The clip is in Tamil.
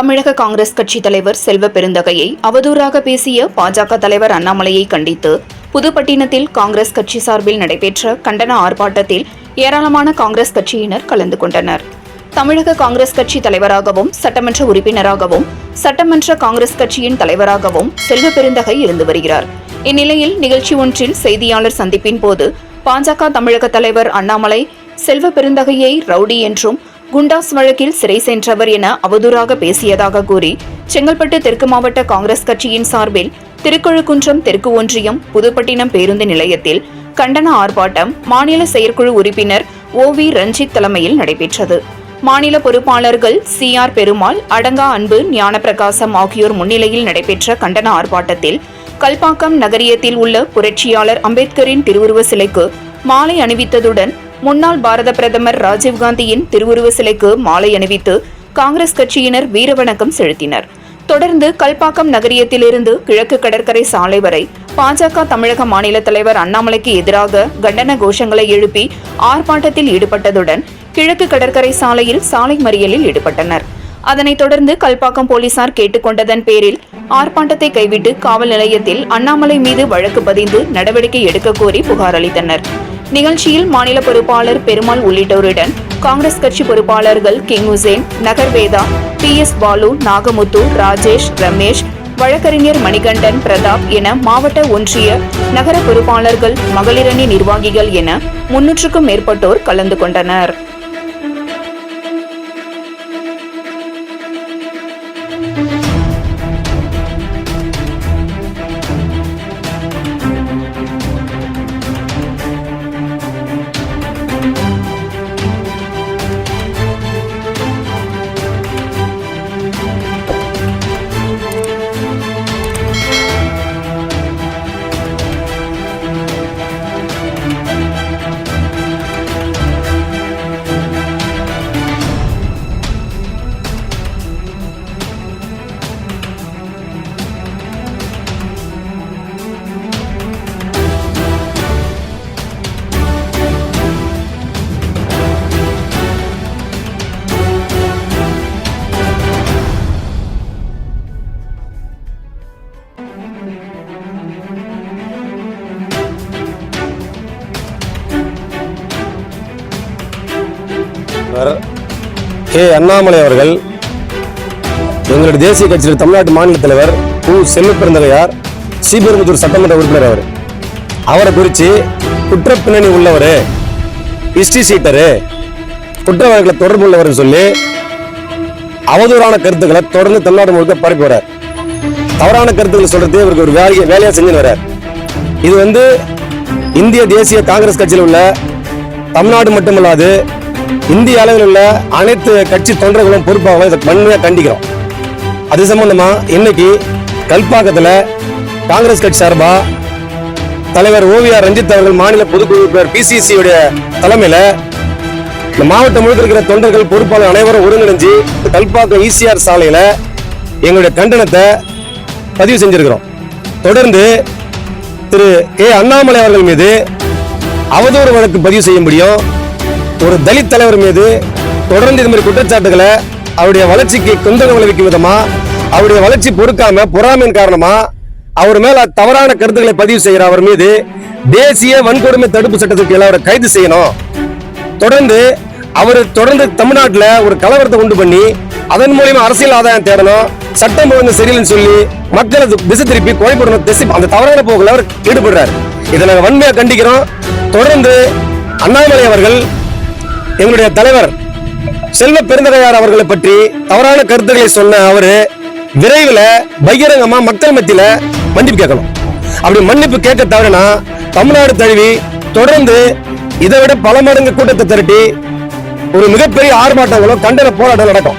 தமிழக காங்கிரஸ் கட்சி தலைவர் செல்வ பெருந்தகையை அவதூறாக பேசிய பாஜக தலைவர் அண்ணாமலையை கண்டித்து புதுப்பட்டினத்தில் காங்கிரஸ் கட்சி சார்பில் நடைபெற்ற கண்டன ஆர்ப்பாட்டத்தில் ஏராளமான காங்கிரஸ் கட்சியினர் கலந்து கொண்டனர். தமிழக காங்கிரஸ் கட்சி தலைவராகவும் சட்டமன்ற உறுப்பினராகவும் சட்டமன்ற காங்கிரஸ் கட்சியின் தலைவராகவும் செல்வ பெருந்தகை இருந்து வருகிறார். இந்நிலையில் நிகழ்ச்சி ஒன்றில் செய்தியாளர் சந்திப்பின் போது பாஜக தமிழக தலைவர் அண்ணாமலை செல்வ பெருந்தகையை ரவுடி என்றும் குண்டாஸ் வழக்கில் சிறை சென்றவர் என அவதூறாக பேசியதாக கூறி செங்கல்பட்டு தெற்கு மாவட்ட காங்கிரஸ் கட்சியின் சார்பில் திருக்கழுக்குன்றம் தெற்கு ஒன்றியம் புதுப்பட்டினம் பேருந்து நிலையத்தில் கண்டன ஆர்ப்பாட்டம் மாநில செயற்குழு உறுப்பினர் ஓ வி ரஞ்சித் தலைமையில் நடைபெற்றது. மாநில பொறுப்பாளர்கள் சி ஆர் பெருமாள் அடங்கா அன்பு ஞானப்பிரகாசம் ஆகியோர் முன்னிலையில் நடைபெற்ற கண்டன ஆர்ப்பாட்டத்தில் கல்பாக்கம் நகரியத்தில் உள்ள புரட்சியாளர் அம்பேத்கரின் திருவுருவ சிலைக்கு மாலை அணிவித்ததுடன் முன்னாள் பாரத பிரதமர் ராஜீவ்காந்தியின் திருவுருவ சிலைக்கு மாலை அணிவித்து காங்கிரஸ் கட்சியினர் வீரவணக்கம் செலுத்தினர். தொடர்ந்து கல்பாக்கம் நகரியத்திலிருந்து கிழக்கு கடற்கரை சாலை வரை பாஜக தமிழக மாநில தலைவர் அண்ணாமலைக்கு எதிராக கண்டன கோஷங்களை எழுப்பி ஆர்ப்பாட்டத்தில் ஈடுபட்டதுடன் கிழக்கு கடற்கரை சாலையில் சாலை மறியலில் ஈடுபட்டனர். அதனைத் தொடர்ந்து கல்பாக்கம் போலீசார் கேட்டுக்கொண்டதன் பேரில் ஆர்ப்பாட்டத்தை கைவிட்டு காவல் நிலையத்தில் அண்ணாமலை மீது வழக்கு பதிந்து நடவடிக்கை எடுக்க கோரி புகார் அளித்தனர். நிகழ்ச்சியில் மாநில பொறுப்பாளர் பெருமாள் உள்ளிட்டோருடன் காங்கிரஸ் கட்சி பொறுப்பாளர்கள் கிங் உசேன் நகர்வேதா பி எஸ் பாலு நாகமுத்து ராஜேஷ் ரமேஷ் வழக்கறிஞர் மணிகண்டன் பிரதாப் என மாவட்ட ஒன்றிய நகர பொறுப்பாளர்கள் மகளிரணி நிர்வாகிகள் என முன்னூற்றுக்கும் மேற்பட்டோர் கலந்து கொண்டனர். கே அண்ணாமலை அவர்கள் எங்களுடைய தேசிய கட்சியின் தமிழ்நாட்டு மாநில தலைவர் கு. செல்வப்பெருந்தகையார் ஸ்ரீபெரும்புதூர் சட்டமன்ற உறுப்பினர் அவர். அவரை குறித்து குற்ற பின்னணி உள்ளவர் ஹிஸ்டரி சீட்டரு குற்ற வழக்கில் தொடர்பு உள்ளவர்னு சொல்லி அவதூறான கருத்துக்களை தொடர்ந்து தமிழ்நாடு முழுக்க பரப்பி வர்றார். தவறான கருத்துக்களை சொல்றது இவருக்கு ஒரு வேலையை வேலையாக செஞ்சுன்னு வர்றார். இது வந்து இந்திய தேசிய காங்கிரஸ் கட்சியில் உள்ள தமிழ்நாடு மட்டுமல்லாது இந்திய அளவில் உள்ள அனைத்து கட்சி தொண்டர்களும் பொறுப்பாக இதை வன்மையாக கண்டிக்கிறோம். அது சம்பந்தமாக இன்னைக்கு கல்பாக்கத்தில் காங்கிரஸ் கட்சி சார்பாக தலைவர் ஓவிஆர் ரஞ்சித் அவர்கள் மாநில பொதுக்குழு பிசிசியுடைய தலைமையில் இந்த மாவட்டம் முழுக்க இருக்கிற தொண்டர்கள் பொறுப்பாளர் அனைவரும் ஒருங்கிணைஞ்சு கல்பாக்கம் ஈசிஆர் சாலையில் எங்களுடைய கண்டனத்தை பதிவு செஞ்சிருக்கிறோம். தொடர்ந்து திரு கே அண்ணாமலை அவர்கள் மீது அவதூறு வழக்கு பதிவு செய்யும்படியும் ஒரு தலித் தலைவர் மீது தொடர்ந்து இது மாதிரி குற்றச்சாட்டுகளை அவருடைய வளர்ச்சிக்கு குந்தகம் விளைவிக்கும் விதமா அவருடைய வளர்ச்சி பொறுக்காம பொறாமையின் காரணமா அவர் மேல தவறான கருத்துக்களை பதிவு செய்கிற அவர் மீது தேசிய வன்கொடுமை தடுப்பு சட்டத்துக்கு கீழ அவரை கைது செய்யணும். தொடர்ந்து அவர் தொடர்ந்து தமிழ்நாட்டில் ஒரு கலவரத்தை உண்டு பண்ணி அதன் மூலியமா அரசியல் ஆதாயம் தேடணும் சட்டம் ஒழுங்கு சரியில்லைன்னு சொல்லி மக்களை திசை திருப்பி குறைபடணும் திசை அந்த தவறான போக்குல அவர் ஈடுபடுறாரு. இதை நாங்கள் வன்மையாக கண்டிக்கிறோம். தொடர்ந்து அண்ணாமலை அவர்கள் எங்களுடைய தலைவர் செல்வ பெருந்தகையார் அவர்களை பற்றி தவறான கருத்துக்களை சொன்ன அவரு விரைவில் பகிரங்கமா மக்கள் மத்தியில மன்னிப்பு கேட்கணும். அப்படி மன்னிப்பு கேட்க தவறுனா தமிழ்நாடு தழுவி தொடர்ந்து இதை விட பல மடங்கு கூட்டத்தை திரட்டி ஒரு மிகப்பெரிய ஆர்ப்பாட்டங்களும் கண்டன போராட்டம் நடக்கும்.